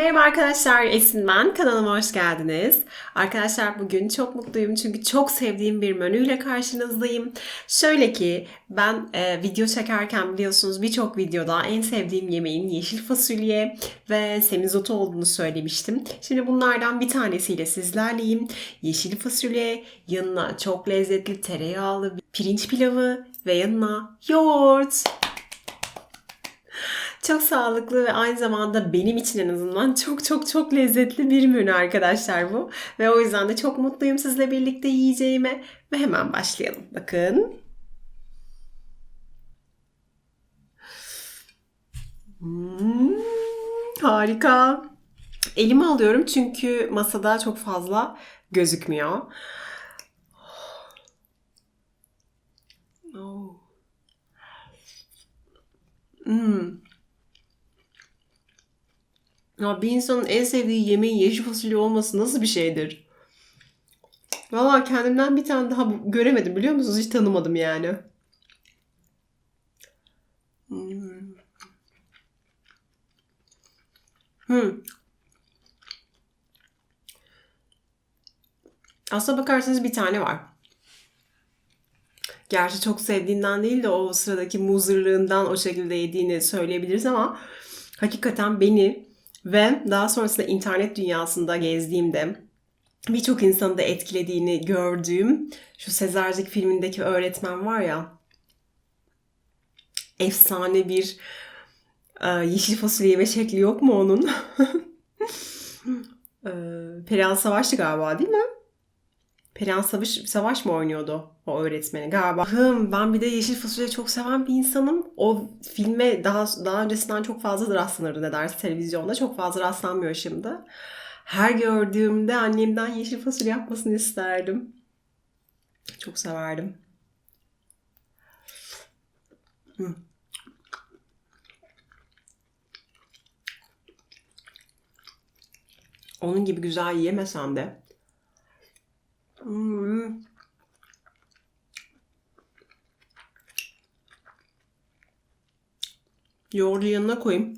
Merhaba arkadaşlar, Esin ben. Kanalıma hoş geldiniz. Arkadaşlar bugün çok mutluyum çünkü çok sevdiğim bir menüyle karşınızdayım. Şöyle ki ben e, video çekerken biliyorsunuz birçok videoda en sevdiğim yemeğin yeşil fasulye ve semizotu olduğunu söylemiştim. Şimdi bunlardan bir tanesiyle sizlerleyim. Yeşil fasulye, yanına çok lezzetli tereyağlı pirinç pilavı ve yanına yoğurt. Çok sağlıklı ve aynı zamanda benim için en azından çok çok çok lezzetli bir menü arkadaşlar bu. Ve o yüzden de çok mutluyum sizle birlikte yiyeceğime. Ve hemen başlayalım. Bakın. Hmm, harika. Elime alıyorum çünkü masada çok fazla gözükmüyor. Oh. Hmm. Ya bir insanın en sevdiği yemeğin yeşil fasulye olması nasıl bir şeydir? Valla kendimden bir tane daha göremedim biliyor musunuz? Hiç tanımadım yani. Hmm. Hmm. Aslına bakarsanız bir tane var. Gerçi çok sevdiğinden değil de o sıradaki muzırlığından o şekilde yediğini söyleyebiliriz ama hakikaten beni ve daha sonrasında internet dünyasında gezdiğimde birçok insanı da etkilediğini gördüğüm şu Sezarcık filmindeki öğretmen var ya efsane bir e, yeşil fasulye yeme şekli yok mu onun? e, Perihan Savaş'tı galiba değil mi? Perihan Savaş, Savaş mı oynuyordu o öğretmeni galiba? Hım, ben bir de yeşil fasulye çok seven bir insanım. O filme daha daha öncesinden çok fazla rastlanırdı ne dersi televizyonda. Çok fazla rastlanmıyor şimdi. Her gördüğümde annemden yeşil fasulye yapmasını isterdim. Çok severdim. Onun gibi güzel yiyemesem de. Hmm. Yoğurdu yanına koyayım.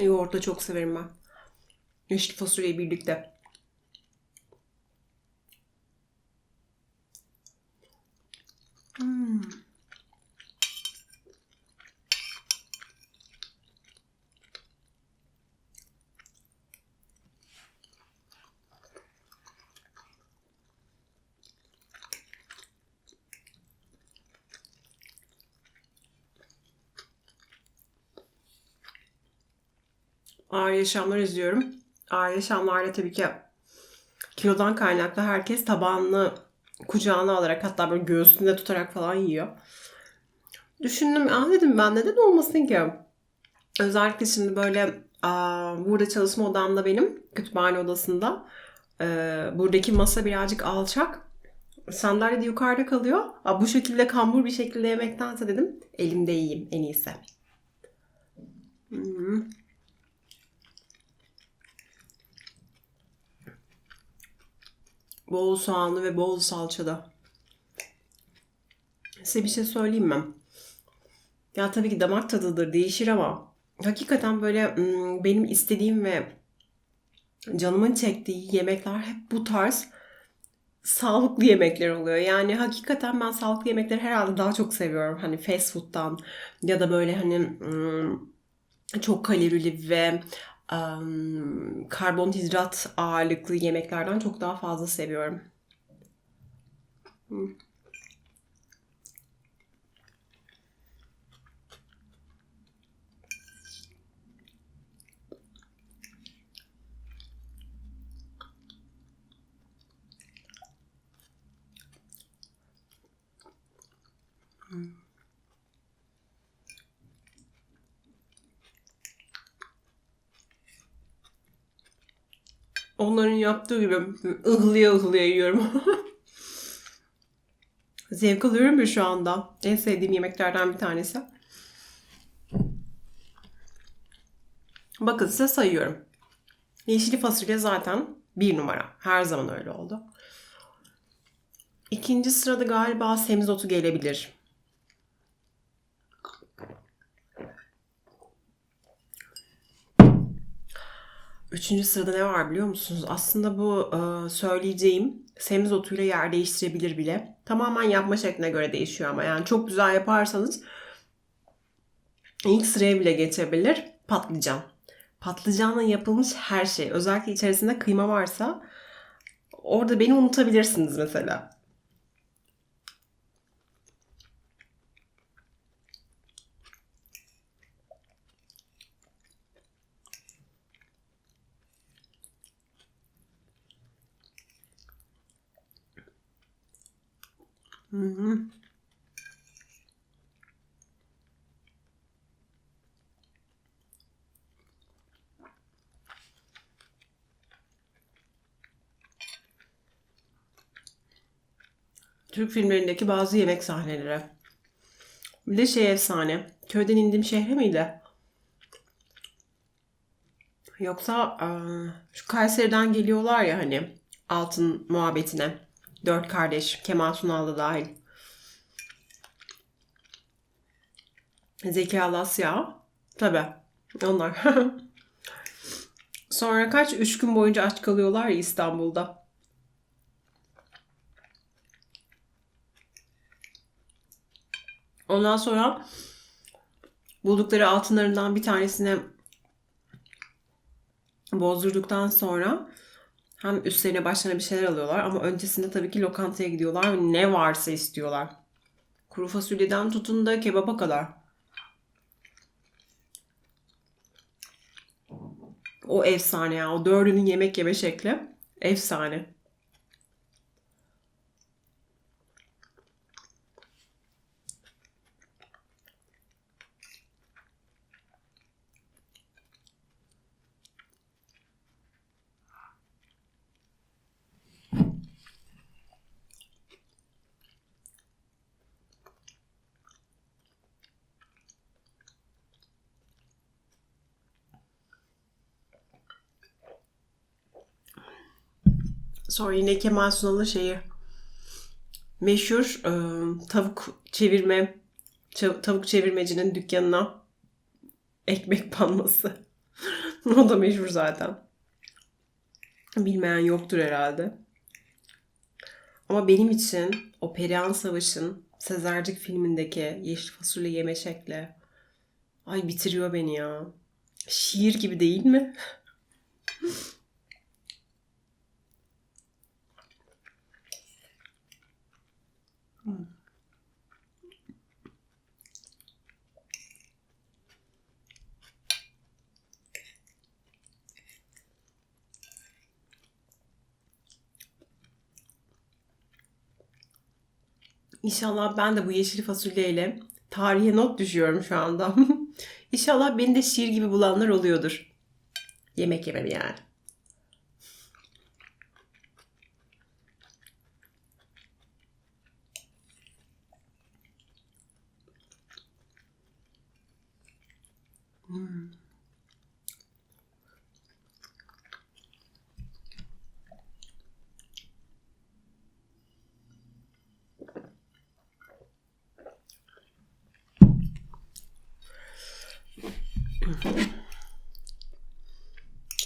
Yoğurt çok severim ben. Yeşil fasulyeyi birlikte. Ağır yaşamlar izliyorum. Ağır yaşamlarda tabii ki kilodan kaynaklı herkes tabağını kucağına alarak hatta böyle göğsünde tutarak falan yiyor. Düşündüm, ah dedim ben neden olmasın ki? Özellikle şimdi böyle burada çalışma odamda benim, kütüphane odasında. Ee, buradaki masa birazcık alçak. Sandalye de yukarıda kalıyor. Aa, bu şekilde kambur bir şekilde yemektense dedim elimde yiyeyim en iyisi. Hmm. Bol soğanlı ve bol salçada. Size bir şey söyleyeyim mi? Ya tabii ki damak tadıdır, değişir ama hakikaten böyle hmm, benim istediğim ve canımın çektiği yemekler hep bu tarz sağlıklı yemekler oluyor. Yani hakikaten ben sağlıklı yemekleri herhalde daha çok seviyorum. Hani fast food'dan ya da böyle hani hmm, çok kalorili ve karbonhidrat ağırlıklı yemeklerden çok daha fazla seviyorum. Hmm. Onların yaptığı gibi ıhlıya ıhlıya yiyorum. Zevk alıyorum ya şu anda. En sevdiğim yemeklerden bir tanesi. Bakın size sayıyorum. Yeşil fasulye zaten Bir numara. Her zaman öyle oldu. İkinci sırada galiba semizotu gelebilir. Üçüncü sırada ne var biliyor musunuz? Aslında bu e, söyleyeceğim semizotuyla yer değiştirebilir bile. Tamamen yapma şekline göre değişiyor ama yani çok güzel yaparsanız ilk sıraya bile geçebilir. Patlıcan. Patlıcanla yapılmış her şey. Özellikle içerisinde kıyma varsa orada beni unutabilirsiniz mesela. Türk filmlerindeki bazı yemek sahneleri. Bir de şey efsane. Köyden indim şehre miydi? Yoksa eee, şu Kayseri'den geliyorlar ya hani altın muhabbetine. Dört kardeş. Kemal Sunal da dahil. Zeki Alasya. Tabii. Onlar. Sonra kaç? Üç gün boyunca aç kalıyorlar İstanbul'da. Ondan sonra buldukları altınlarından bir tanesini bozdurduktan sonra hem üstlerine başlarına bir şeyler alıyorlar ama öncesinde tabii ki lokantaya gidiyorlar ve ne varsa istiyorlar. Kuru fasulyeden tutun da kebaba kadar. O efsane ya. O dördünün yemek yeme şekli efsane. Sonra yine Kemal Sunal'ın şeyi meşhur e, tavuk çevirme tavuk çevirmecinin dükkanına ekmek banması. o da meşhur zaten. Bilmeyen yoktur herhalde. Ama benim için o Perihan Savaş'ın Sezercik filmindeki yeşil fasulye yeme şekli ay bitiriyor beni ya. Şiir gibi değil mi? İnşallah ben de bu yeşil fasulyeyle tarihe not düşüyorum şu anda. İnşallah beni de şiir gibi bulanlar oluyordur. Yemek yemem yani.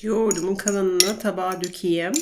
Yoğurdumun kalanını tabağa dökeyim.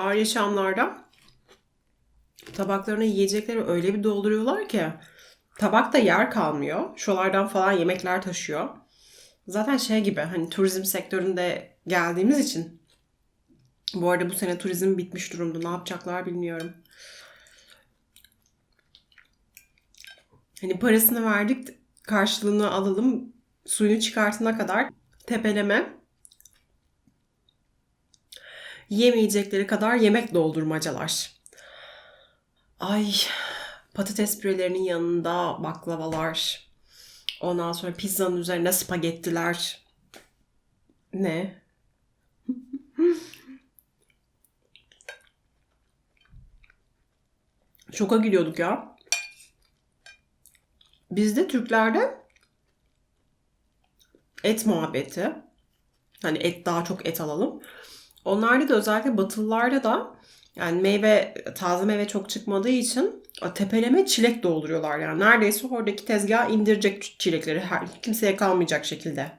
Ağır yaşamlarda tabaklarına yiyecekleri öyle bir dolduruyorlar ki tabakta yer kalmıyor. Şolardan falan yemekler taşıyor. Zaten şey gibi hani turizm sektöründe geldiğimiz için bu arada bu sene turizm bitmiş durumda. Ne yapacaklar bilmiyorum. Hani parasını verdik karşılığını alalım suyunu çıkartana kadar tepeleme yemeyecekleri kadar yemek doldurmacalar. Ay patates pürelerinin yanında baklavalar. Ondan sonra pizzanın üzerine spagettiler. Ne? Şoka gidiyorduk ya. Bizde Türklerde et muhabbeti. Hani et daha çok et alalım. Onlarda da özellikle batılılarda da yani meyve, taze meyve çok çıkmadığı için tepeleme çilek dolduruyorlar yani. Neredeyse oradaki tezgaha indirecek çilekleri her kimseye kalmayacak şekilde.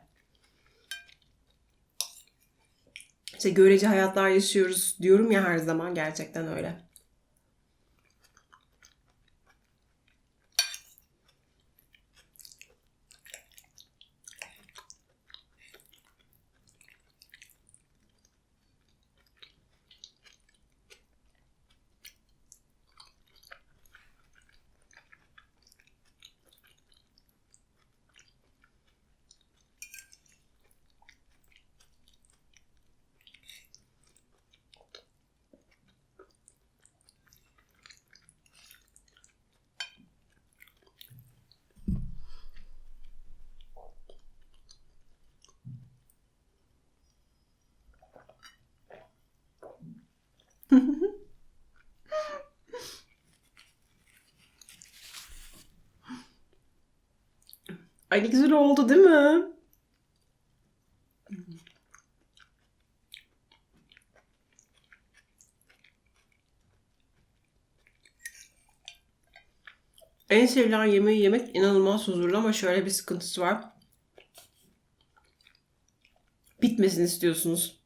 İşte görece hayatlar yaşıyoruz diyorum ya her zaman gerçekten öyle. Ay ne güzel oldu değil mi? En sevilen yemeği yemek inanılmaz huzurlu ama şöyle bir sıkıntısı var. Bitmesini istiyorsunuz.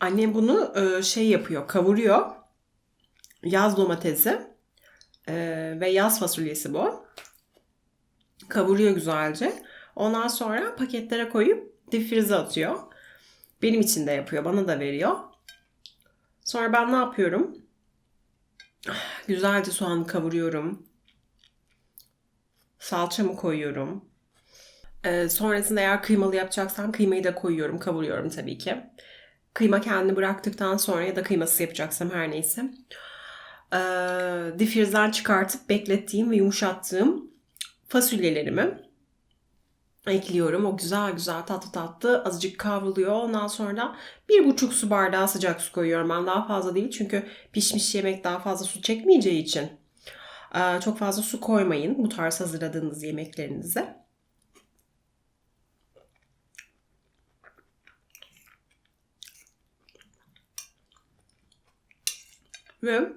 Annem bunu e, şey yapıyor, kavuruyor. Yaz domatesi e, ve yaz fasulyesi bu. Kavuruyor güzelce. Ondan sonra paketlere koyup difrize atıyor. Benim için de yapıyor, bana da veriyor. Sonra ben ne yapıyorum? Güzelce soğanı kavuruyorum. Salçamı koyuyorum. Ee, sonrasında eğer kıymalı yapacaksam kıymayı da koyuyorum, kavuruyorum tabii ki. Kıyma kendini bıraktıktan sonra ya da kıymasız yapacaksam her neyse. Ee, difrizden çıkartıp beklettiğim ve yumuşattığım fasulyelerimi ekliyorum. O güzel güzel tatlı tatlı azıcık kavruluyor. Ondan sonra bir buçuk su bardağı sıcak su koyuyorum. Ben daha fazla değil çünkü pişmiş yemek daha fazla su çekmeyeceği için. Çok fazla su koymayın bu tarz hazırladığınız yemeklerinize. Ve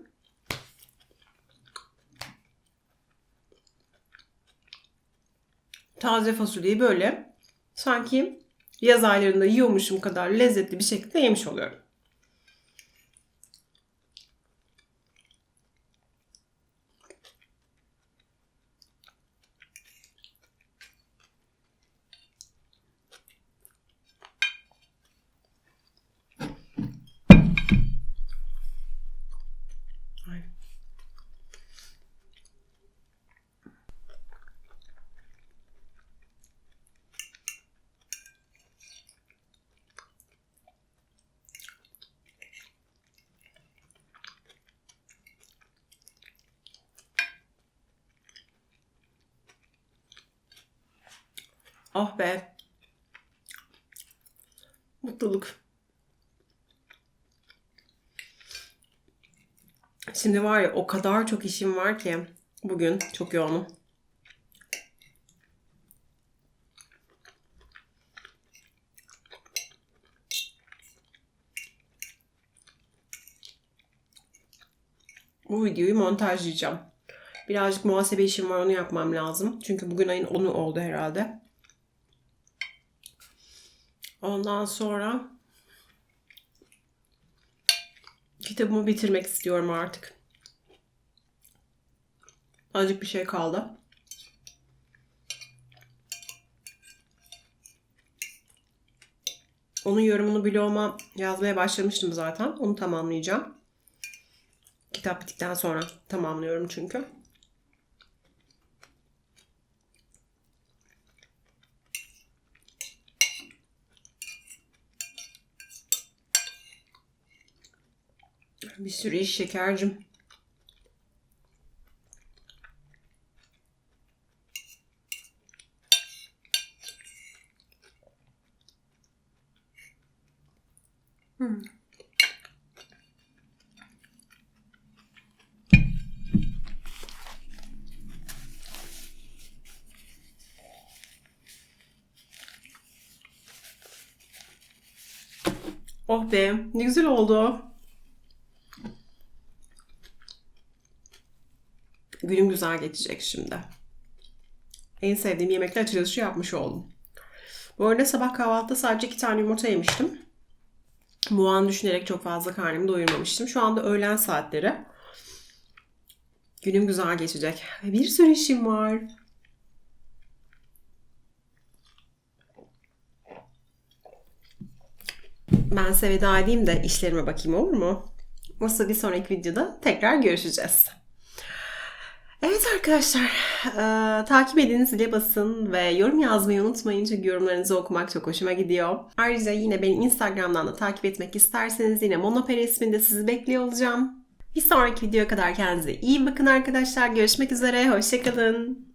taze fasulyeyi böyle sanki yaz aylarında yiyormuşum kadar lezzetli bir şekilde yemiş oluyorum. Oh be. Mutluluk. Şimdi var ya o kadar çok işim var ki bugün çok yoğunum. Bu videoyu montajlayacağım. Birazcık muhasebe işim var onu yapmam lazım. Çünkü bugün ayın 10'u oldu herhalde. Ondan sonra kitabımı bitirmek istiyorum artık. Azıcık bir şey kaldı. Onun yorumunu bloguma yazmaya başlamıştım zaten. Onu tamamlayacağım. Kitap bittikten sonra tamamlıyorum çünkü. Bir sürü iş şekercim. Hmm. Oh be, ne güzel oldu. Günüm güzel geçecek şimdi. En sevdiğim yemekler açılışı yapmış oldum. Bu arada sabah kahvaltıda sadece iki tane yumurta yemiştim. Bu an düşünerek çok fazla karnımı doyurmamıştım. Şu anda öğlen saatleri. Günüm güzel geçecek. Bir sürü işim var. Ben size veda edeyim de işlerime bakayım olur mu? Nasıl bir sonraki videoda tekrar görüşeceğiz. Arkadaşlar, e, takip edin, zile basın ve yorum yazmayı unutmayın çünkü yorumlarınızı okumak çok hoşuma gidiyor. Ayrıca yine beni Instagram'dan da takip etmek isterseniz yine Monoperi isminde sizi bekliyor olacağım. Bir sonraki videoya kadar kendinize iyi bakın arkadaşlar. Görüşmek üzere, hoşçakalın.